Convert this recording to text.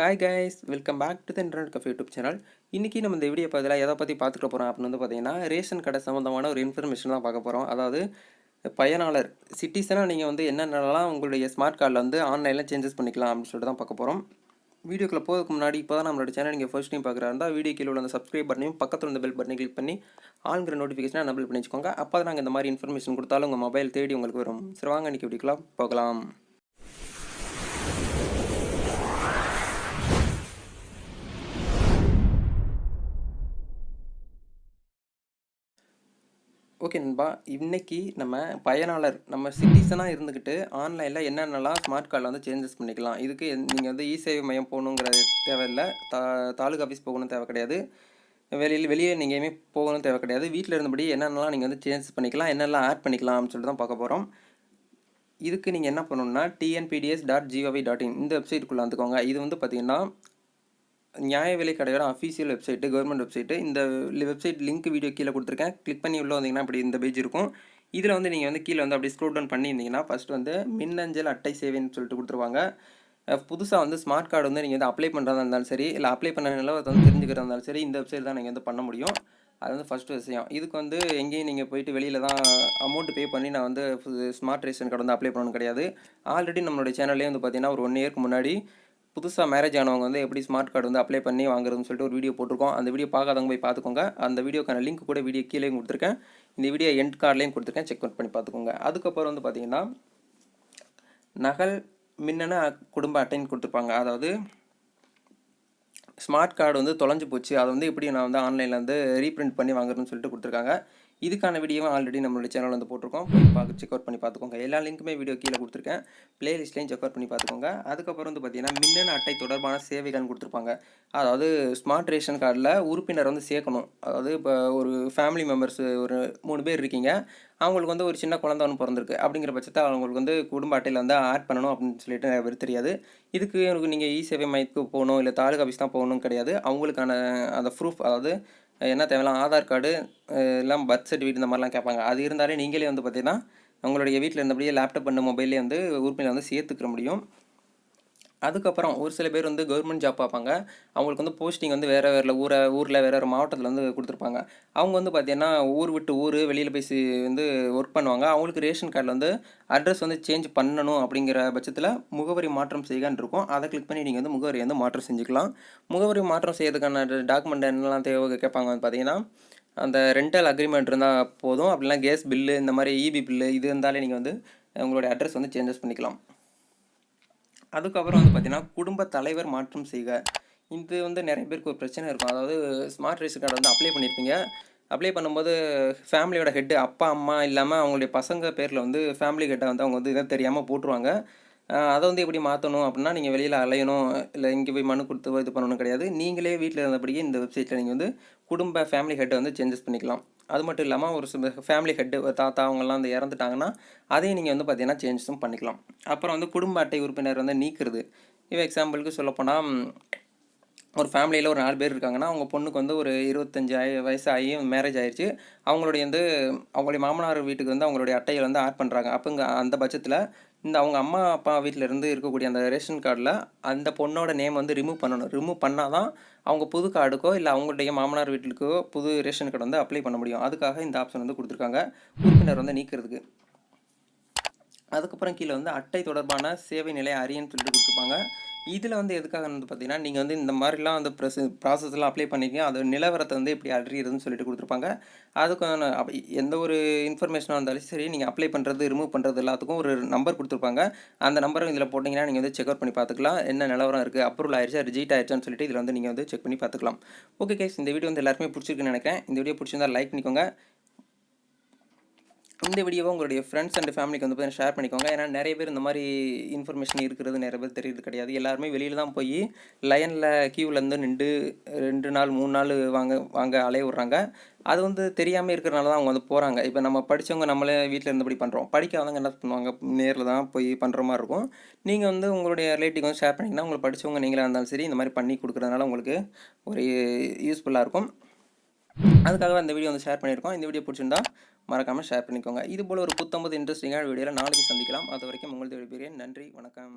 Hi guys welcome back to the internet cafe YouTube channel இன்றைக்கி நம்ம இந்த video பதிலாக எதை பற்றி பார்த்துக்க போகிறோம் அப்படின்னு வந்து பார்த்தீங்கன்னா ரேஷன் கடை சம்மந்தமான ஒரு இன்ஃபர்மேஷன் தான் பார்க்க போகிறோம் அதாவது பயனாளர் சிட்டிசனாக நீங்கள் வந்து என்னென்னலாம் உங்களுடைய ஸ்மார்ட் கார்டில் வந்து ஆன்லைனில் சேஞ்சஸ் பண்ணிக்கலாம் அப்படின்னு சொல்லிட்டு தான் பார்க்க போகிறோம் வீடியோக்குள்ள போகிறதுக்கு முன்னாடி இப்போ தான் நம்மளோட சேனல் நீங்கள் ஃபர்ஸ்ட் டைம் பார்க்குறா இருந்தால் வீடியோ கீழே உள்ள அந்த சப்ஸ்கிரைப் பண்ணி பக்கத்தில் இந்த பெல் பட்டனை கிளிக் பண்ணி ஆளுங்கிற நோட்டிஃபிகேஷனை நம்பிள் பண்ணி வச்சுக்கோங்க. அப்போ தான் நாங்கள் இந்த மாதிரி இன்ஃபர்மேஷன் கொடுத்தாலும் உங்கள் மொபைல் தேடி உங்களுக்கு வரும். சரி வாங்க இன்றைக்கி வீடியோக்குலாம் போகலாம். ஓகே நண்பா இன்னைக்கு நம்ம பயனாளர் நம்ம சிட்டிசனாக இருந்துக்கிட்டு ஆன்லைனில் என்னென்னலாம் ஸ்மார்ட் கார்டில் வந்து சேஞ்சஸ் பண்ணிக்கலாம். இதுக்கு நீங்கள் வந்து இ சேவை மையம் போகணுங்கிற தேவையில்லை. தா தாலுகா ஆஃபீஸ் போகணும் தேவை கிடையாது. வெளியில் வெளியே நீங்கள் எங்கேயுமே போகணும் தேவை கிடையாது. வீட்டில் இருந்தபடி என்னென்னலாம் நீங்கள் வந்து சேஞ்சஸ் பண்ணிக்கலாம் என்னெல்லாம் ஆட் பண்ணிக்கலாம் அப்படின்னு சொல்லிட்டு தான் பார்க்க போகிறோம் இதுக்கு நீங்கள் என்ன பண்ணணும்னா TNPDS dot G O V dot in இந்த வெப்சைட்டுக்குள்ளே வந்துக்கோங்க. இது வந்து பார்த்திங்கன்னா நியாய விலை கடையோட அஃபீஷியல் வெப்சைட்டு கவர்மெண்ட் வெப்சைட்டு இந்த வெப்சைட் லிங்க் வீடியோ கீழே கொடுத்துருக்கேன். கிளிக் பண்ணி உள்ளே வந்தீங்கன்னா அப்படி இந்த பேஜ் இருக்கும். இதில் வந்து நீங்கள் வந்து கீழே வந்து அப்படி ஸ்க்ரோல் டவுன் பண்ணியிருந்தீங்கன்னா ஃபஸ்ட்டு வந்து மின்னஞ்சல் அட்டை சேவைன்னு சொல்லிட்டு கொடுத்துருவாங்க. புதுசாக வந்து ஸ்மார்ட் கார்டு வந்து நீங்கள் வந்து அப்ளை பண்ணுறதா இருந்தாலும் சரி இல்லை அப்ளை பண்ண நிலவரத்தை வந்து தெரிஞ்சுக்கிறதா இருந்தாலும் சரி இந்த வெப்சைட் தான் நீங்கள் வந்து பண்ண முடியும். அது வந்து ஃபஸ்ட்டு விஷயம். இதுக்கு வந்து எங்கேயும் நீங்கள் போயிட்டு வெளியில் தான் அமௌண்ட் பே பண்ணி நான் வந்து ஸ்மார்ட் ரேஷன் கார்டு வந்து அப்ளை பண்ணணும் கிடையாது. ஆல்ரெடி நம்மளுடைய சேனல்லே வந்து பார்த்தீங்கன்னா ஒரு ஒன் இயர்க்கு முன்னாடி புதுசாக மேரேஜ் ஆனவங்க வந்து எப்படி ஸ்மார்ட் கார்டு வந்து அப்ளை பண்ணி வாங்குறதுன்னு சொல்லிட்டு ஒரு வீடியோ போட்டிருக்கோம். அந்த வீடியோ பார்க்காதவங்க போய் பார்த்துக்கோங்க. அந்த வீடியோக்கான லிங்க் கூட வீடியோ கீழே கொடுத்துருக்கேன். இந்த வீடியோ எண்ட் கார்ட்லேயும் கொடுத்துருக்கேன். செக் அவுட் பண்ணி பார்த்துக்கோங்க. அதுக்கப்புறம் வந்து பார்த்தீங்கன்னா நகல் மின்னணு குடும்ப அட்டைன்னு கொடுத்துருப்பாங்க. அதாவது ஸ்மார்ட் கார்டு வந்து தொலைஞ்சு போச்சு. அதை வந்து எப்படி நான் வந்து ஆன்லைனில் வந்து ரீப்ரிண்ட் பண்ணி வாங்குறதுன்னு சொல்லிட்டு கொடுத்துருக்காங்க. இதுக்கான வீடியோவும் ஆல்ரெடி நம்மளோட சேனல் வந்து போட்டிருக்கோம். போய் பார்க்க செக் அவுட் பண்ணி பார்த்துக்கோங்க. எல்லா லிங்க்குமே வீடியோ கீழே கொடுத்துருக்கேன். பிளேலிஸ்ட்லையும் செக் அவுட் பண்ணி பார்த்துக்கோங்க. அதுக்கப்புறம் வந்து பார்த்தீங்கன்னா மின்னணு அட்டை தொடர்பான சேவைகள் கொடுத்துருப்பாங்க. அதாவது ஸ்மார்ட் ரேஷன் கார்டில் உறுப்பினர் வந்து சேர்க்கணும். அதாவது இப்போ ஒரு ஃபேமிலி மெம்பர்ஸ் ஒரு மூணு பேர் இருக்கீங்க. அவங்களுக்கு வந்து ஒரு சின்ன குழந்தை ஒன்று பிறந்திருக்கு. அப்படிங்கிற பட்சத்தை அவங்களுக்கு வந்து குடும்ப அட்டையில் வந்து ஆட் பண்ணணும் அப்படின்னு சொல்லிட்டு நிறைய பேர் தெரியாது. இதுக்கு எனக்கு நீங்கள் இ சேவை மையத்துக்கு போகணும் இல்லை தாலுகா ஆஃபீஸ் தான் போகணும் கிடையாது. அவங்களுக்கான அந்த ப்ரூஃப் அதாவது என்ன தேவையில்லாம் ஆதார் கார்டு எல்லாம் பர்த் சர்டிஃபிகேட் இந்த மாதிரிலாம் கேட்பாங்க. அது இருந்தாலே நீங்களே வந்து பார்த்தீங்கன்னா உங்களுடைய வீட்டில் இருந்தபடியே லேப்டாப் பண்ண மொபைல்லே வந்து உறுப்பினர் வந்து சேர்த்துக்கிற முடியும். அதுக்கப்புறம் ஒரு சில பேர் வந்து கவர்மெண்ட் ஜாப் பார்ப்பாங்க. அவங்களுக்கு வந்து போஸ்டிங் வந்து வேறு வேறு ஊரை ஊரில் வேறு வேறு மாவட்டத்தில் வந்து கொடுத்துருப்பாங்க. அவங்க வந்து பார்த்திங்கன்னா ஊர் விட்டு ஊர் வெளியில் போய் வந்து ஒர்க் பண்ணுவாங்க. அவங்களுக்கு ரேஷன் கார்டில் வந்து அட்ரஸ் வந்து சேஞ்ச் பண்ணணும் அப்படிங்கிற பட்சத்தில் முகவரி மாற்றம் செய்யன்னு இருக்கும். அதை கிளிக் பண்ணி நீங்கள் வந்து முகவரி வந்து மாற்றம் செஞ்சுக்கலாம். முகவரி மாற்றம் செய்யறதுக்கான டாக்குமெண்ட் என்னெல்லாம் தேவை கேட்பாங்க வந்து பார்த்தீங்கன்னா அந்த ரெண்டல் அக்ரிமெண்ட் இருந்தால் போதும். அப்படிலாம் கேஸ் பில்லு இந்த மாதிரி இபி பில்லு இது இருந்தாலே நீங்கள் வந்து உங்களுடைய அட்ரஸ் வந்து சேஞ்சஸ் பண்ணிக்கலாம். அதுக்கப்புறம் வந்து பார்த்தீங்கன்னா குடும்ப தலைவர் மாற்றம் செய்க. இது வந்து நிறைய பேருக்கு ஒரு பிரச்சனை இருக்கும். அதாவது ஸ்மார்ட் ரேஷன் கார்டு வந்து அப்ளை பண்ணியிருப்பீங்க அப்ளை பண்ணும்போது ஃபேமிலியோட ஹெட்டு அப்பா அம்மா இல்லாமல் அவங்களுடைய பசங்க பேரில் வந்து ஃபேமிலி ஹெட்டை வந்து அவங்க வந்து இதை தெரியாமல் போட்டுருவாங்க. அதை வந்து எப்படி மாற்றணும் அப்படின்னா நீங்கள் வெளியில் அலையணும் இல்லை இங்கே போய் மனு கொடுத்து இது பண்ணணும் கிடையாது. நீங்களே வீட்டில் இருந்தபடியே இந்த வெப்சைட்டில் நீங்கள் வந்து குடும்ப ஃபேமிலி ஹெட்டை வந்து சேஞ்சஸ் பண்ணிக்கலாம். அது மட்டும் இல்லாமல் ஒரு ஃபேமிலி ஹெட்டு தாத்தா அவங்கெல்லாம் வந்து இறந்துட்டாங்கன்னா அதையும் நீங்கள் வந்து பார்த்தீங்கன்னா சேஞ்சஸும் பண்ணிக்கலாம். அப்புறம் வந்து குடும்ப அட்டை உறுப்பினர் வந்து நீக்கிறது. இப்போ எக்ஸாம்பிளுக்கு சொல்லப்போனால் ஒரு ஃபேமிலியில் ஒரு நாலு பேர் இருக்காங்கன்னா அவங்க பொண்ணுக்கு வந்து ஒரு இருபத்தஞ்சி வயசு ஆகி மேரேஜ் ஆயிடுச்சு அவங்களுடைய வந்து அவங்களுடைய மாமனார் வீட்டுக்கு வந்து அவங்களுடைய அட்டையை வந்து ஆட் பண்ணுறாங்க அப்போ இங்கே அந்த பட்சத்தில் இந்த அவங்க அம்மா அப்பா வீட்டில் இருந்து இருக்கக்கூடிய அந்த ரேஷன் கார்டில் அந்த பொண்ணோட நேம் வந்து ரிமூவ் பண்ணணும். ரிமூவ் பண்ணால் தான் அவங்க புது கார்டுக்கோ இல்லை அவங்களுடைய மாமனார் வீட்டுக்கோ புது ரேஷன் கார்டு வந்து அப்ளை பண்ண முடியும். அதுக்காக இந்த ஆப்ஷன் வந்து கொடுத்துருக்காங்க. உறுப்பினர் வந்து நீக்கிறதுக்கு. அதுக்கப்புறம் கீழே வந்து அட்டை தொடர்பான சேவை நிலை அறியன்னு சொல்லிட்டு கொடுத்துருப்பாங்க. இதில் வந்து எதுக்காக வந்து பார்த்தீங்கன்னா நீங்கள் வந்து இந்த மாதிரிலாம் வந்து ப்ரெஸ் ப்ராசஸ்லாம் அப்ளை பண்ணியிருக்கீங்க அது நிலவரத்தை வந்து எப்படி அறியறதுன்னு சொல்லிட்டு கொடுத்துருப்பாங்க. அதுக்கான எந்த ஒரு இன்ஃபர்மேஷனாக இருந்தாலும் சரி நீங்கள் அப்ளை பண்ணுறது ரிமூவ் பண்ணுறது எல்லாத்துக்கும் ஒரு நம்பர் கொடுத்துருப்பாங்க. அந்த நம்பரும் இதில் போட்டிங்கன்னா நீங்கள் வந்து செக் அவுட் பண்ணி பார்த்துக்கலாம். என்ன நிலவரம் இருக்குது அப்ரூவல் ஆயிடுச்சா ரிஜெக்ட் ஆயிடுச்சான்னு சொல்லிட்டு இதில் வந்து நீங்கள் வந்து செக் பண்ணி பார்த்துக்கலாம். ஓகே கேஸ் இந்த வீடியோ வந்து எல்லாருமே பிடிச்சிருக்குன்னு நினைக்கிறேன். இந்த வீடியோ பிடிச்சிருந்தா லைக் பண்ணிக்கோங்க. இந்த வீடியோவை உங்களுடைய ஃப்ரெண்ட்ஸ் அண்ட் ஃபேமிலிக்கு வந்து பார்த்தீங்கன்னா ஷேர் பண்ணிக்கோங்க. ஏன்னா நிறைய பேர் இந்த மாதிரி இன்ஃபர்மேஷன் இருக்கிறது நிறைய பேர் தெரியுது கிடையாது. எல்லாருமே வெளியில் தான் போய் லைனில் கியூவிலேருந்து நின்று ரெண்டு நாள் மூணு நாள் வாங்க வாங்க அலைய விட்றாங்க. அது வந்து தெரியாமல் இருக்கிறனால தான் அவங்க வந்து போகிறாங்க இப்போ நம்ம படித்தவங்க நம்மளே வீட்டில் இருந்தபடி பண்ணுறோம் படிக்காதவங்க என்ன பண்ணுவாங்க? நேரில் தான் போய் பண்ணுற மாதிரி இருக்கும். நீங்கள் வந்து உங்களுடைய ரிலேட்டிவ் வந்து ஷேர் பண்ணிங்கன்னா உங்களுக்கு படித்தவங்க நீங்களாக இருந்தாலும் சரி இந்த மாதிரி பண்ணி கொடுக்குறதுனால உங்களுக்கு ஒரு யூஸ்ஃபுல்லாக இருக்கும். அதுக்காக அந்த வீடியோ வந்து ஷேர் பண்ணியிருக்கோம். இந்த வீடியோ பிடிச்சிருந்தா மறக்காமல் ஷேர் பண்ணிக்கோங்க. இது போல் ஒரு புத்தம்பது இன்ட்ரெஸ்டிங்கான வீடியோவில் நாளைக்கு சந்திக்கலாம். அது வரைக்கும் உங்களுக்கு விடைபெறுகிறேன். நன்றி. வணக்கம்.